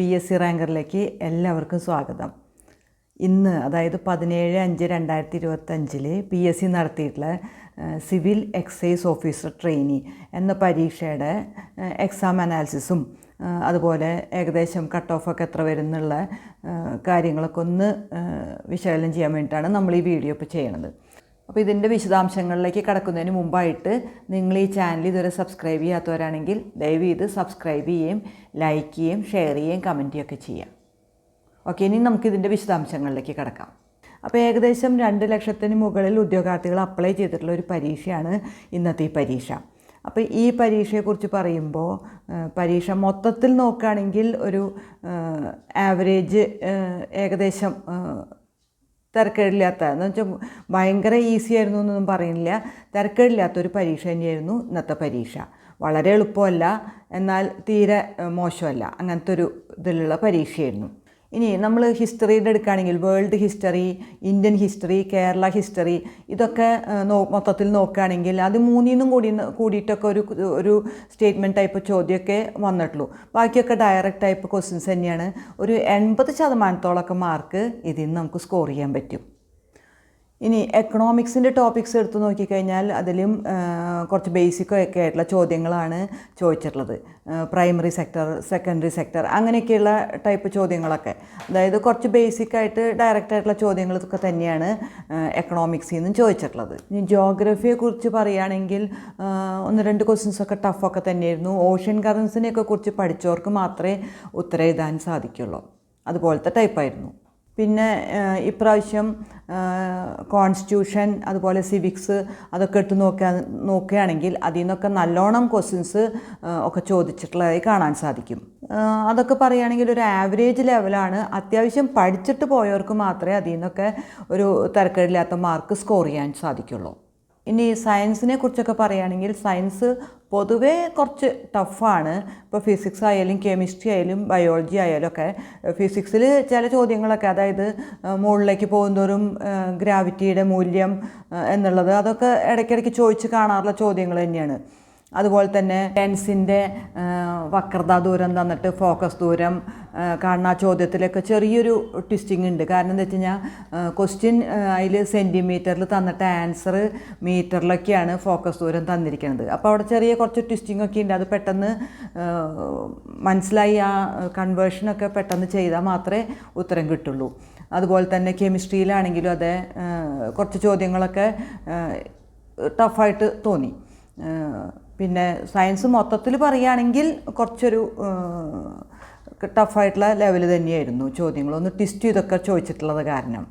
P S C റാങ്കറിലേക്ക് എല്ലാവർക്കും സ്വാഗതം. ഇന്ന് അതായത് പതിനേഴ് അഞ്ച് രണ്ടായിരത്തി ഇരുപത്തഞ്ചിൽ പി എസ് സി നടത്തിയിട്ടുള്ള സിവിൽ എക്സൈസ് ഓഫീസർ ട്രെയിനി എന്ന പരീക്ഷയുടെ എക്സാം അനാലിസിസും അതുപോലെ ഏകദേശം കട്ട് ഓഫൊക്കെ എത്ര വരുന്നുള്ള കാര്യങ്ങളൊക്കെ ഒന്ന് വിശകലനം ചെയ്യാൻ വേണ്ടിയിട്ടാണ് നമ്മൾ ഈ വീഡിയോ ഇപ്പോൾ ചെയ്യണത്. അപ്പോൾ ഇതിന്റെ വിശദാംശങ്ങളിലേക്ക് കടക്കുന്നതിന് മുമ്പായിട്ട് നിങ്ങൾ ഈ ചാനൽ ഇതുവരെ സബ്സ്ക്രൈബ് ചെയ്യാത്തവരാണെങ്കിൽ ദയവ് ചെയ്ത് സബ്സ്ക്രൈബ് ചെയ്യുകയും ലൈക്ക് ചെയ്യുകയും ഷെയർ ചെയ്യുകയും കമന്റ് ചെയ്യുകയൊക്കെ ചെയ്യാം ഓക്കെ ഇനി നമുക്ക് ഇതിന്റെ വിശദാംശങ്ങളിലേക്ക് കിടക്കാം. അപ്പോൾ ഏകദേശം രണ്ട് ലക്ഷത്തിന് മുകളിൽ ഉദ്യോഗാർത്ഥികൾ അപ്ലൈ ചെയ്തിട്ടുള്ള ഒരു പരീക്ഷയാണ് ഇന്നത്തെ ഈ പരീക്ഷ. അപ്പോൾ ഈ പരീക്ഷയെക്കുറിച്ച് പറയുമ്പോൾ പരീക്ഷ മൊത്തത്തിൽ നോക്കുകയാണെങ്കിൽ ഒരു ആവറേജ് ഏകദേശം തിരക്കേടില്ലാത്ത എന്ന് വെച്ചാൽ ഭയങ്കര ഈസി ആയിരുന്നു എന്നൊന്നും പറയുന്നില്ല. തിരക്കേടില്ലാത്തൊരു പരീക്ഷ തന്നെയായിരുന്നു ഇന്നത്തെ പരീക്ഷ. വളരെ എളുപ്പമല്ല എന്നാൽ തീരെ മോശമല്ല. അങ്ങനത്തെ ഒരു ഇതിലുള്ള പരീക്ഷയായിരുന്നു. ഇനി നമ്മൾ ഹിസ്റ്ററിയുടെ എടുക്കുകയാണെങ്കിൽ world history Indian history Kerala history ഇതൊക്കെ നോ മൊത്തത്തിൽ നോക്കുകയാണെങ്കിൽ അത് മൂന്നിന്നും കൂടി കൂടിയിട്ടൊക്കെ ഒരു ഒരു സ്റ്റേറ്റ്മെന്റ് ടൈപ്പ് ചോദ്യമൊക്കെ വന്നിട്ടുള്ളൂ. ബാക്കിയൊക്കെ ഡയറക്റ്റ് ടൈപ്പ് ക്വസ്റ്റ്യൻസ് തന്നെയാണ്. ഒരു എൺപത് ശതമാനത്തോളമൊക്കെ മാർക്ക് ഇതിൽ നിന്ന് നമുക്ക് സ്കോർ ചെയ്യാൻ പറ്റും. ഇനി എക്കണോമിക്സിന്റെ ടോപ്പിക്സ് എടുത്ത് നോക്കിക്കഴിഞ്ഞാൽ അതിലും കുറച്ച് ബേസിക് ഒക്കെ ആയിട്ടുള്ള ചോദ്യങ്ങളാണ് ചോദിച്ചിട്ടുള്ളത്. പ്രൈമറി സെക്ടർ സെക്കൻഡറി സെക്ടർ അങ്ങനെയൊക്കെയുള്ള ടൈപ്പ് ചോദ്യങ്ങളൊക്കെ. അതായത് കുറച്ച് ബേസിക് ആയിട്ട് ഡയറക്റ്റ് ആയിട്ടുള്ള ചോദ്യങ്ങളൊക്കെ തന്നെയാണ് എക്കണോമിക്സിൽ നിന്നും ചോദിച്ചിട്ടുള്ളത്. ഇനി ജോഗ്രഫിയെക്കുറിച്ച് പറയുകയാണെങ്കിൽ ഒന്ന് രണ്ട് ക്വസ്റ്റ്യൻസൊക്കെ ടഫൊക്കെ തന്നെയായിരുന്നു. ഓഷ്യൻ കറൻസിനെയൊക്കെ കുറിച്ച് പഠിച്ചവർക്ക് മാത്രമേ ഉത്തരം എഴുതാൻ സാധിക്കുള്ളൂ. അതുപോലത്തെ ടൈപ്പായിരുന്നു പിന്നെ ഇപ്രാവശ്യം കോൺസ്റ്റിറ്റ്യൂഷൻ അതുപോലെ സിവിക്സ് അതൊക്കെ എടുത്ത് നോക്കുക നോക്കുകയാണെങ്കിൽ അതിൽ നിന്നൊക്കെ നല്ലോണം ക്വസ്റ്റ്യൻസ് ഒക്കെ ചോദിച്ചിട്ടുള്ളതായി കാണാൻ സാധിക്കും. അതൊക്കെ പറയുകയാണെങ്കിൽ ഒരു ആവറേജ് ലെവലാണ്. അത്യാവശ്യം പഠിച്ചിട്ട് പോയവർക്ക് മാത്രമേ അതിൽ നിന്നൊക്കെ ഒരു തരക്കേടില്ലാത്ത മാർക്ക് സ്കോർ ചെയ്യാൻ സാധിക്കുള്ളൂ. ഇനി സയൻസിനെ കുറിച്ചൊക്കെ പറയുകയാണെങ്കിൽ സയൻസ് പൊതുവേ കുറച്ച് ടഫാണ്. ഇപ്പോൾ ഫിസിക്സ് ആയാലും കെമിസ്ട്രി ആയാലും ബയോളജി ആയാലും ഒക്കെ ഫിസിക്സിൽ ചില ചോദ്യങ്ങളൊക്കെ അതായത് മുകളിലേക്ക് പോകുന്നതോറും ഗ്രാവിറ്റിയുടെ മൂല്യം എന്നുള്ളത് അതൊക്കെ ഇടയ്ക്കിടയ്ക്ക് ചോദിച്ച് കാണാറുള്ള ചോദ്യങ്ങൾ തന്നെയാണ്. അതുപോലെ തന്നെ ലെൻസിന്റെ വക്രത ദൂരം തന്നിട്ട് ഫോക്കസ് ദൂരം കാരണം ആ ചോദ്യത്തിലൊക്കെ ചെറിയൊരു ട്വിസ്റ്റിംഗ് ഉണ്ട്. കാരണം എന്താ വെച്ച് കഴിഞ്ഞാൽ ക്വസ്റ്റ്യൻ അതിൽ സെന്റിമീറ്ററിൽ തന്നിട്ട് ആൻസർ മീറ്ററിലൊക്കെയാണ് ഫോക്കസ് ദൂരം തന്നിരിക്കുന്നത് അപ്പോൾ അവിടെ ചെറിയ കുറച്ച് ട്വിസ്റ്റിംഗ് ഒക്കെ ഉണ്ട്. അത് പെട്ടെന്ന് മനസ്സിലായി ആ കൺവേർഷനൊക്കെ പെട്ടെന്ന് ചെയ്താൽ മാത്രമേ ഉത്തരം കിട്ടുള്ളൂ. അതുപോലെ തന്നെ കെമിസ്ട്രിയിലാണെങ്കിലും അതെ കുറച്ച് ചോദ്യങ്ങളൊക്കെ ടഫായിട്ട് തോന്നി. പിന്നെ സയൻസ് മൊത്തത്തിൽ പറയുകയാണെങ്കിൽ കുറച്ചൊരു ടഫായിട്ടുള്ള ലെവൽ തന്നെയായിരുന്നു ചോദ്യങ്ങളൊന്ന് ടെസ്റ്റ് ചെയ്തൊക്കെ ചോദിച്ചിട്ടുള്ളത് കാരണം.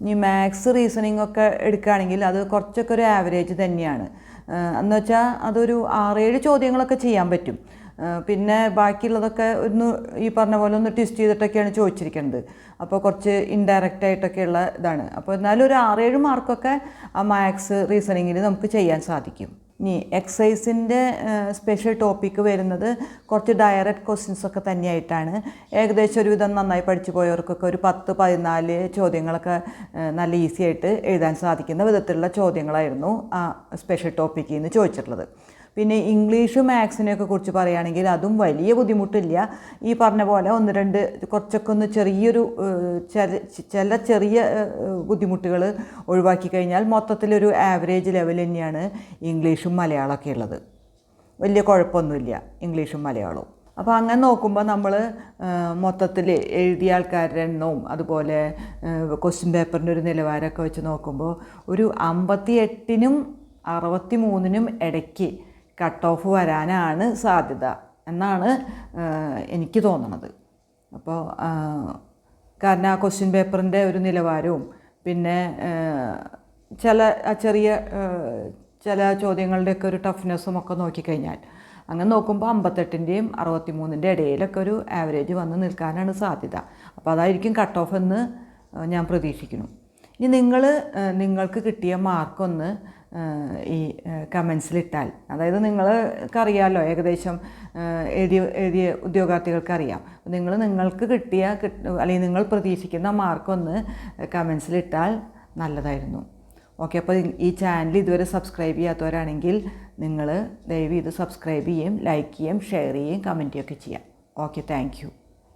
ഇനി മാത്സ് റീസണിംഗ് ഒക്കെ എടുക്കുകയാണെങ്കിൽ അത് കുറച്ചൊക്കെ ഒരു ആവറേജ് തന്നെയാണ്. എന്ന് വെച്ചാൽ അതൊരു ആറേഴ് ചോദ്യങ്ങളൊക്കെ ചെയ്യാൻ പറ്റും. പിന്നെ ബാക്കിയുള്ളതൊക്കെ ഒന്ന് ഈ പറഞ്ഞ പോലെ ഒന്ന് ടെസ്റ്റ് ചെയ്തിട്ടൊക്കെയാണ് ചോദിച്ചിരിക്കുന്നത്. അപ്പോൾ കുറച്ച് ഇൻഡയറക്റ്റ് ആയിട്ടൊക്കെയുള്ള ഇതാണ്. അപ്പോൾ എന്നാലും ഒരു ആറേഴ് മാർക്കൊക്കെ ആ മാത്സ് റീസണിങ്ങിൽ നമുക്ക് ചെയ്യാൻ സാധിക്കും. ഇനി എക്സൈസിന്റെ സ്പെഷ്യൽ ടോപ്പിക്ക് വരുന്നത് കുറച്ച് ഡയറക്റ്റ് ക്വസ്റ്റ്യൻസ് ഒക്കെ തന്നെയായിട്ടാണ്. ഏകദേശം ഒരുവിധം നന്നായി പഠിച്ചു പോയവർക്കൊക്കെ ഒരു പത്ത് പതിനാല് ചോദ്യങ്ങളൊക്കെ നല്ല ഈസി ആയിട്ട് എഴുതാൻ സാധിക്കുന്ന വിധത്തിലുള്ള ചോദ്യങ്ങളായിരുന്നു ആ സ്പെഷ്യൽ ടോപ്പിക്കിൽ നിന്ന് ചോദിച്ചിട്ടുള്ളത്. പിന്നെ ഇംഗ്ലീഷ് മാത്സിനെയൊക്കെ കുറിച്ച് പറയുകയാണെങ്കിൽ അതും വലിയ ബുദ്ധിമുട്ടില്ല. ഈ പറഞ്ഞ പോലെ ഒന്ന് രണ്ട് കുറച്ചൊക്കെ ഒന്ന് ചെറിയൊരു ചില ചെറിയ ബുദ്ധിമുട്ടുകൾ ഒഴിവാക്കി കഴിഞ്ഞാൽ മൊത്തത്തിലൊരു ആവറേജ് ലെവൽ തന്നെയാണ് ഇംഗ്ലീഷും മലയാളമൊക്കെ ഉള്ളത്. വലിയ കുഴപ്പമൊന്നുമില്ല ഇംഗ്ലീഷും മലയാളവും. അപ്പോൾ അങ്ങനെ നോക്കുമ്പോൾ നമ്മൾ മൊത്തത്തിൽ എഴുതിയ ആൾക്കാരുടെ എണ്ണവും അതുപോലെ ക്വസ്റ്റ്യൻ പേപ്പറിന്റെ ഒരു നിലവാരമൊക്കെ വെച്ച് നോക്കുമ്പോൾ ഒരു അമ്പത്തി എട്ടിനും അറുപത്തി മൂന്നിനും ഇടയ്ക്ക് കട്ട് ഓഫ് വരാനാണ് സാധ്യത എന്നാണ് എനിക്ക് തോന്നുന്നത്. അപ്പോൾ കാരണം ആ ക്വസ്റ്റ്യൻ പേപ്പറിന്റെ ഒരു നിലവാരവും പിന്നെ ചില ചെറിയ ചില ചോദ്യങ്ങളുടെയൊക്കെ ഒരു ടഫ്നെസ്സും ഒക്കെ നോക്കിക്കഴിഞ്ഞാൽ അങ്ങനെ നോക്കുമ്പോൾ അമ്പത്തെട്ടിന്റെയും അറുപത്തി മൂന്നിന്റെ ഇടയിലൊക്കെ ഒരു ആവറേജ് വന്ന് നിൽക്കാനാണ് സാധ്യത. അപ്പോൾ അതായിരിക്കും കട്ട് ഓഫ് എന്ന് ഞാൻ പ്രതീക്ഷിക്കുന്നു. ഇനി നിങ്ങൾ നിങ്ങൾക്ക് കിട്ടിയ മാർക്കൊന്ന് ഈ കമൻസിലിട്ടാൽ അതായത് നിങ്ങൾക്കറിയാമല്ലോ ഏകദേശം എഴുതിയ എഴുതിയ ഉദ്യോഗാർത്ഥികൾക്കറിയാം. നിങ്ങൾ നിങ്ങൾക്ക് കിട്ടിയ അല്ലെങ്കിൽ നിങ്ങൾ പ്രതീക്ഷിക്കുന്ന മാർക്കൊന്ന് കമൻസിലിട്ടാൽ നല്ലതായിരുന്നു. ഓക്കെ അപ്പോൾ ഈ ചാനൽ ഇതുവരെ സബ്സ്ക്രൈബ് ചെയ്യാത്തവരാണെങ്കിൽ നിങ്ങൾ ദയവ് ഇത് സബ്സ്ക്രൈബ് ചെയ്യുകയും ലൈക്ക് ചെയ്യുകയും ഷെയർ ചെയ്യുകയും കമന്റ് ചെയ്യുകയൊക്കെ ചെയ്യാം. Okay thank